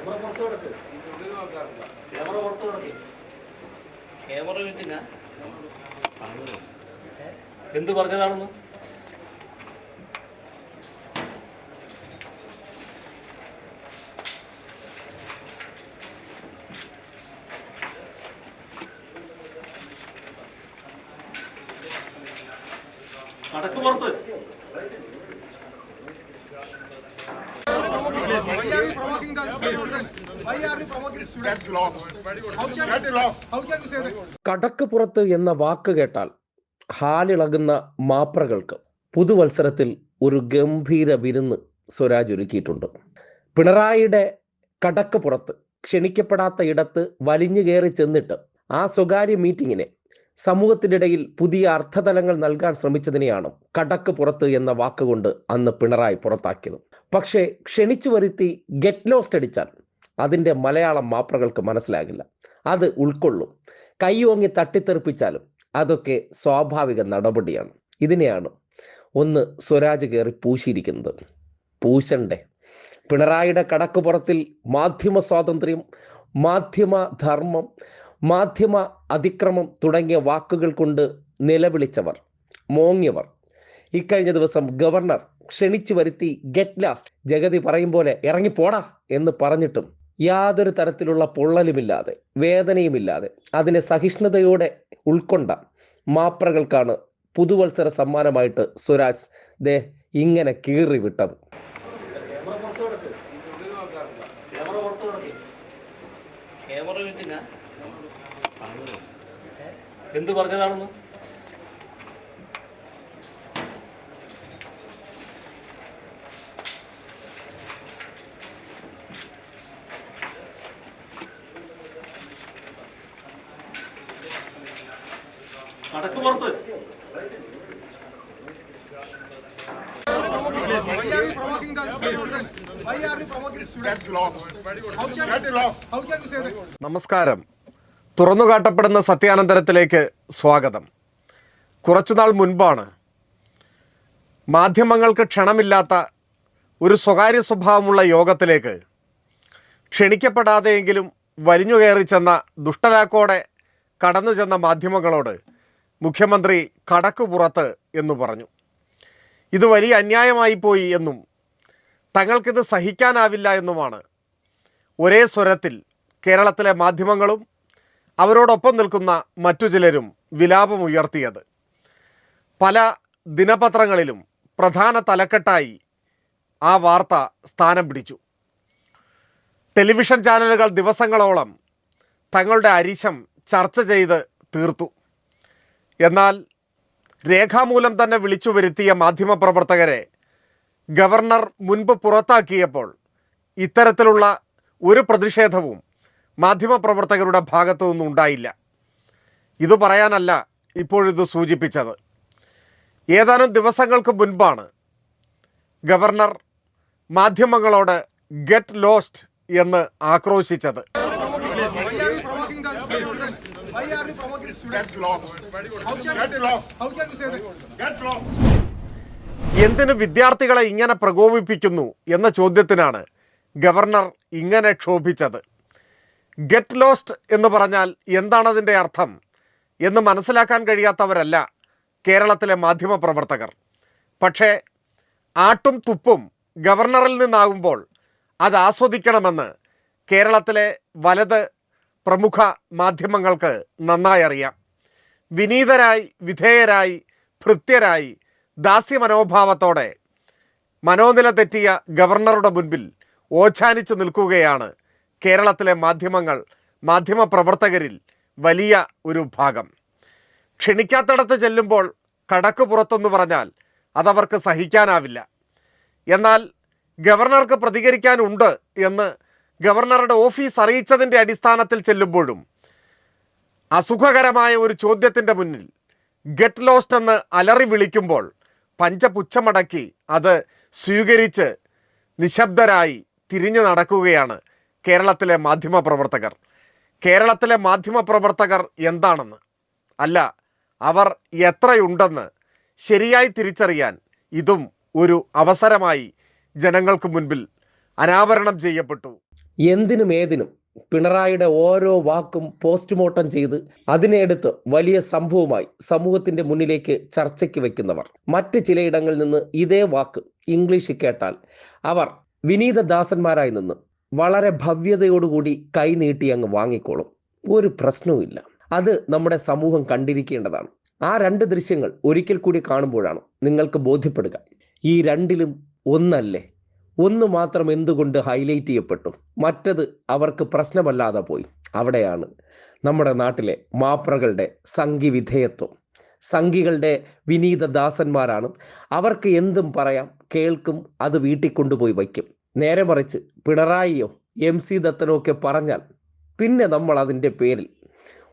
Camera പുറത്ത് കിടക്ക്. Camera പുറത്ത് കിടക്ക്. ക്യാമറ കിട്ടില്ല എന്ത് പറഞ്ഞതാണെന്ന്? നടക്ക് പുറത്ത്. Why are we provoking the students? Why are you provoking students? How can, how can you say that? കടക്ക് പുറത്ത് എന്ന വാക്ക് കേട്ടാൽ ഹാലിളകുന്ന മാപ്രകൾക്ക് പുതുവത്സരത്തിൽ ഒരു ഗംഭീര വിരുന്ന് സ്വരാജ് ഒരുക്കിയിട്ടുണ്ട്. പിണറായിയുടെ കടക്കുപുറത്ത് ക്ഷണിക്കപ്പെടാത്ത ഇടത്ത് വലിഞ്ഞു കയറി ചെന്നിട്ട് ആ സ്വകാര്യ മീറ്റിങ്ങിനെ സമൂഹത്തിനിടയിൽ പുതിയ അർത്ഥതലങ്ങൾ നൽകാൻ ശ്രമിച്ചതിനെയാണ് കടക്ക് പുറത്ത് എന്ന വാക്കുകൊണ്ട് അന്ന് പിണറായി പുറത്താക്കിയത്. പക്ഷേ ക്ഷണിച്ചു വരുത്തി ഗെറ്റ് ലോസ്റ്റ് അടിച്ചാൽ അതിന്റെ മലയാളം മാപ്രകൾക്ക് മനസ്സിലാകില്ല. അത് ഉൾക്കൊള്ളും. കൈയോങ്ങി തട്ടിത്തെറിപ്പിച്ചാലും അതൊക്കെ സ്വാഭാവിക നടപടിയാണ്. ഇതിനെയാണ് ഒന്ന് സ്വരാജ് കയറി പൂശിയിരിക്കുന്നത്. പൂശണ്ടേ. പിണറായിയുടെ കടക്കുപുറത്തിൽ മാധ്യമ സ്വാതന്ത്ര്യം മാധ്യമ ധർമ്മം മാധ്യമ അതിക്രമം തുടങ്ങിയ വാക്കുകൾ കൊണ്ട് നിലവിളിച്ചവർ മോങ്ങിയവർ ഇക്കഴിഞ്ഞ ദിവസം ഗവർണർ ക്ഷണിച്ചു വരുത്തി ഗെറ്റ് ലാസ്റ്റ് ജഗതി പറയും പോലെ ഇറങ്ങിപ്പോടാ എന്ന് പറഞ്ഞിട്ടും യാതൊരു തരത്തിലുള്ള പൊള്ളലുമില്ലാതെ വേദനയുമില്ലാതെ അതിനെ സഹിഷ്ണുതയോടെ ഉൾക്കൊണ്ട മാപ്രകൾക്കാണ് പുതുവത്സര സമ്മാനമായിട്ട് സ്വരാജ് ദേ ഇങ്ങനെ കീറി വിട്ടത് ക്യാമറ പുറത്ത് കിടക്ക് ക്യാമറ പുറത്ത് കിടക്ക് ക്യാമറ വീട്ടില്ല എന്ത് പറഞ്ഞതാണെന്ന് നടക്ക് Why are you provoking the students? Why are you provoking students? How can, how can you say that? നമസ്കാരം തുറന്നുകാട്ടപ്പെടുന്ന സത്യാനന്തരത്തിലേക്ക് സ്വാഗതം കുറച്ചുനാൾ മുൻപാണ് മാധ്യമങ്ങൾക്ക് ക്ഷണമില്ലാത്ത ഒരു സ്വകാര്യ സ്വഭാവമുള്ള യോഗത്തിലേക്ക് ക്ഷണിക്കപ്പെടാതെയെങ്കിലും വലിഞ്ഞു കയറി ചെന്ന ദുഷ്ടലാക്കോടെ കടന്നു ചെന്ന മാധ്യമങ്ങളോട് മുഖ്യമന്ത്രി കടക്ക് പുറത്ത് എന്ന് പറഞ്ഞു. ഇത് വലിയ അന്യായമായി പോയി എന്നും തങ്ങൾക്കിത് സഹിക്കാനാവില്ല എന്നുമാണ്. ഒരേ സ്വരത്തിൽ കേരളത്തിലെ മാധ്യമങ്ങളും അവരോടൊപ്പം നിൽക്കുന്ന മറ്റു ചിലരും വിലാപമുയർത്തിയത്. പല ദിനപത്രങ്ങളിലും പ്രധാന തലക്കെട്ടായി ആ വാർത്ത സ്ഥാനം പിടിച്ചു. ടെലിവിഷൻ ചാനലുകൾ ദിവസങ്ങളോളം തങ്ങളുടെ അരിശം ചർച്ച ചെയ്ത് തീർത്തു. എന്നാൽ രേഖാമൂലം തന്നെ വിളിച്ചു വരുത്തിയ മാധ്യമപ്രവർത്തകരെ ഗവർണർ മുൻപ് പുറത്താക്കിയപ്പോൾ ഇത്തരത്തിലുള്ള ഒരു പ്രതിഷേധവും മാധ്യമപ്രവർത്തകരുടെ ഭാഗത്തു നിന്നും ഉണ്ടായില്ല. ഇത് പറയാനല്ല ഇപ്പോഴിത് സൂചിപ്പിച്ചത്. ഏതാനും ദിവസങ്ങൾക്ക് മുൻപാണ് ഗവർണർ മാധ്യമങ്ങളോട് ഗെറ്റ് ലോസ്റ്റ് എന്ന് ആക്രോശിച്ചത് Why are you provoking the students? Why are you provoking students? How can, how can you say that? എന്തിന് വിദ്യാർത്ഥികളെ ഇങ്ങനെ പ്രകോപിപ്പിക്കുന്നു എന്ന ചോദ്യത്തിനാണ് ഗവർണർ ഇങ്ങനെ ക്ഷോഭിച്ചത് ഗെറ്റ് ലോസ്റ്റ് എന്ന് പറഞ്ഞാൽ എന്താണതിന്റെ അർത്ഥം എന്ന് മനസ്സിലാക്കാൻ കഴിയാത്തവരല്ല കേരളത്തിലെ മാധ്യമപ്രവർത്തകർ പക്ഷേ ആട്ടും തുപ്പും ഗവർണറിൽ നിന്നാകുമ്പോൾ അത് ആസ്വദിക്കണമെന്ന് കേരളത്തിലെ വലത് പ്രമുഖ മാധ്യമങ്ങൾക്ക് നന്നായി അറിയാം. വിനീതരായി വിധേയരായി ഭൃത്യരായി ദാസ്യമനോഭാവത്തോടെ മനോനില തെറ്റിയ ഗവർണറുടെ മുൻപിൽ ഓച്ഛാനിച്ചു നിൽക്കുകയാണ് കേരളത്തിലെ മാധ്യമങ്ങൾ മാധ്യമ പ്രവർത്തകരിൽ വലിയ ഒരു ഭാഗം. ക്ഷണിക്കാത്തടത്ത് ചെല്ലുമ്പോൾ കടക്ക് പുറത്തെന്ന് പറഞ്ഞാൽ അതവർക്ക് സഹിക്കാനാവില്ല. എന്നാൽ ഗവർണർക്ക് പ്രതികരിക്കാനുണ്ട് എന്ന് ഗവർണറുടെ ഓഫീസ് അറിയിച്ചതിന്റെ അടിസ്ഥാനത്തിൽ ചെല്ലുമ്പോഴും അസുഖകരമായ ഒരു ചോദ്യത്തിന്റെ മുന്നിൽ ഗെറ്റ് ലോസ്റ്റ് എന്ന് അലറി വിളിക്കുമ്പോൾ പഞ്ചപുച്ഛമടക്കി അത് സ്വീകരിച്ച് നിശബ്ദരായി തിരിഞ്ഞു നടക്കുകയാണ് കേരളത്തിലെ മാധ്യമപ്രവർത്തകർ. കേരളത്തിലെ മാധ്യമപ്രവർത്തകർ എന്താണെന്ന്? അല്ല അവർ എത്രയുണ്ടെന്ന് ശരിയായി തിരിച്ചറിയാൻ ഇതും ഒരു അവസരമായി ജനങ്ങൾക്ക് മുൻപിൽ അനാവരണം ചെയ്യപ്പെട്ടു. എന്തിനും ഏതിനും പിണറായിയുടെ ഓരോ വാക്കും പോസ്റ്റ്മോർട്ടം ചെയ്ത് അതിനെടുത്ത് വലിയ സംഭവമായി സമൂഹത്തിന്റെ മുന്നിലേക്ക് ചർച്ചയ്ക്ക് വെക്കുന്നവർ. മറ്റ് ചിലയിടങ്ങളിൽ നിന്ന് ഇതേ വാക്ക് ഇംഗ്ലീഷിൽ കേട്ടാൽ അവർ വിനീതദാസന്മാരായി നിന്ന് വളരെ ഭവ്യതയോടുകൂടി കൈ നീട്ടി അങ്ങ് വാങ്ങിക്കോളും. ഒരു പ്രശ്നവുമില്ല അത് നമ്മുടെ സമൂഹം കണ്ടിരിക്കേണ്ടതാണ്. ആ രണ്ട് ദൃശ്യങ്ങൾ ഒരിക്കൽ കൂടി കാണുമ്പോഴാണ് നിങ്ങൾക്ക് ബോധ്യപ്പെടുക. ഈ രണ്ടിലും ഒന്നല്ലേ? ഒന്ന് മാത്രം എന്തുകൊണ്ട് ഹൈലൈറ്റ് ചെയ്യപ്പെട്ടു? മറ്റത് അവർക്ക് പ്രശ്നമല്ലാതെ പോയി. അവിടെയാണ് നമ്മുടെ നാട്ടിലെ മാപ്രകളുടെ സംഘി വിധേയത്വം. സംഘികളുടെ വിനീത ദാസന്മാരാണ്. അവർക്ക് എന്തും പറയാം കേൾക്കും അത് വീട്ടിൽ കൊണ്ടുപോയി വയ്ക്കും. നേരെ മറിച്ച് പിണറായിയോ എം സി ദത്തനോ ഒക്കെ പറഞ്ഞാൽ പിന്നെ നമ്മൾ അതിന്റെ പേരിൽ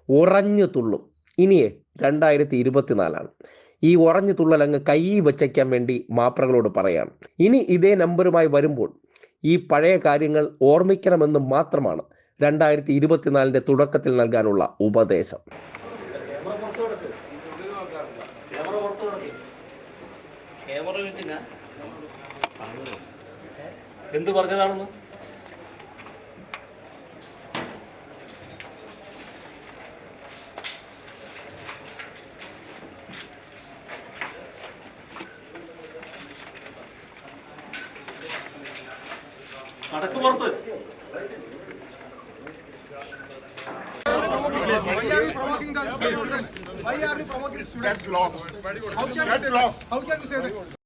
ഉറഞ്ഞു തുള്ളും. ഇനിയേ രണ്ടായിരത്തി ഇരുപത്തിനാലാണ്. ഈ ഉറഞ്ഞു തുള്ളൽ അങ്ങ് കൈ വച്ചയ്ക്കാൻ വേണ്ടി മാപ്രകളോട് പറയാണ്. ഇനി ഇതേ നമ്പറുമായി വരുമ്പോൾ ഈ പഴയ കാര്യങ്ങൾ ഓർമ്മിക്കണമെന്ന് മാത്രമാണ് രണ്ടായിരത്തി ഇരുപത്തിനാലിന്റെ തുടക്കത്തിൽ നൽകാനുള്ള ഉപദേശം. എന്ത് പുറത്ത് കിടക്ക് ക്യാമറ പുറത്ത് കിടക്ക് ക്യാമറ മീറ്റിംഗ എന്ത് പറഞ്ഞതാണെന്ന് നടക്ക് പുറത്ത് Why are you provoking the students? Why are you provoking students? How can, how can you say that?